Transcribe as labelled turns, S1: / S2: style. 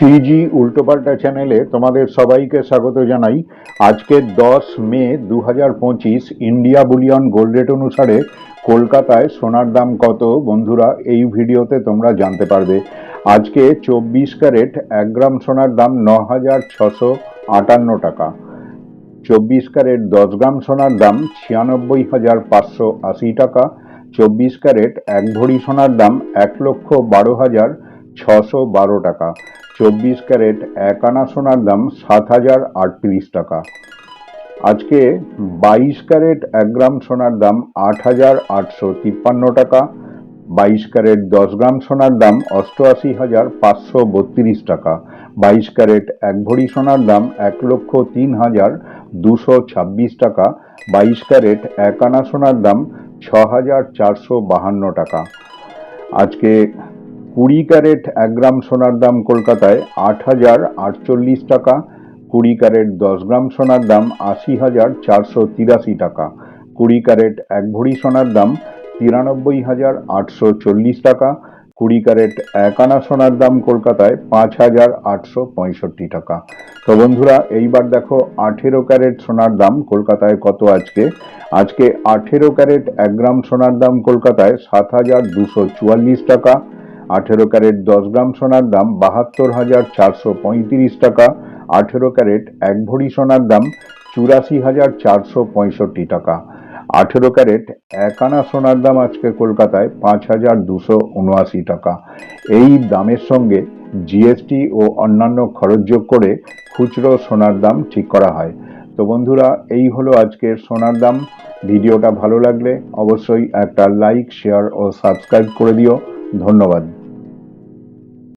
S1: CG উল্টোপাল্টা চ্যানেলে তোমাদের সবাইকে স্বাগত জানাই। আজকে দশ মে দু পঁচিশ ইন্ডিয়া বুলিয়ন গোল্ড রেট অনুসারে কলকাতায় সোনার দাম কত? বন্ধুরা, এই ভিডিওতে তোমরা জানতে পারবে। আজকে চব্বিশ ক্যারেট এক গ্রাম সোনার দাম ন হাজার ছশো আটান্ন টাকা। চব্বিশ ক্যারেট দশ গ্রাম সোনার দাম ছিয়ানব্বই হাজার পাঁচশো আশি টাকা। চব্বিশ ক্যারেট এক ভরি সোনার দাম এক লক্ষ বারো হাজার ছশো বারো টাকা। চব্বিশ ক্যারেট এক আনা সোনার দাম সাত হাজার আটত্রিশ টাকা। আজকে বাইশ ক্যারেট এক গ্রাম সোনার দাম আট হাজার আটশো তিপ্পান্ন টাকা। বাইশ ক্যারেট দশ গ্রাম সোনার দাম অষ্টআশি হাজার পাঁচশো বত্রিশ টাকা। বাইশ ক্যারেট এক ভরি সোনার দাম এক লক্ষ তিন হাজার দুশো ছাব্বিশ টাকা। বাইশ ক্যারেট এক আনা সোনার দাম ছ হাজার চারশো বাহান্ন টাকা। আজকে কুড়ি ক্যারেট এক গ্রাম সোনার দাম কলকাতায় আট হাজার আটচল্লিশ টাকা, কুড়ি ক্যারেট দশ গ্রাম সোনার দাম আশি হাজার চারশো তিরাশি টাকা, কুড়ি ক্যারেট এক ভরি সোনার দাম তিরানব্বই হাজার আটশো চল্লিশ টাকা, কুড়ি ক্যারেট এক আনা সোনার দাম কলকাতায় পাঁচ হাজার আটশো পঁয়ষট্টি টাকা। তো বন্ধুরা, এইবার দেখো আঠেরো ক্যারেট সোনার দাম কলকাতায় কত আজকে? আজকে আঠেরো ক্যারেট এক গ্রাম সোনার দাম কলকাতায় সাত হাজার দুশো চুয়াল্লিশ টাকা আঠেরো ক্যারেট দশ গ্রাম সোনার দাম বাহাত্তর হাজার চারশো পঁয়ত্রিশ টাকা। আঠেরো ক্যারেট এক ভরি সোনার দাম চুরাশি হাজার চারশো পঁয়ষট্টি টাকা। আঠেরো ক্যারেট এক আনা সোনার দাম আজকে কলকাতায় পাঁচ হাজার দুশো উনআশি টাকা। এই দামের সঙ্গে জিএসটি ও অন্যান্য খরচ যোগ করে খুচরো সোনার দাম ঠিক করা হয়। তো বন্ধুরা, এই হলো আজকের সোনার দাম। ভিডিওটা ভালো লাগলে অবশ্যই একটা লাইক, শেয়ার ও সাবস্ক্রাইব করে দিও। ধন্যবাদ।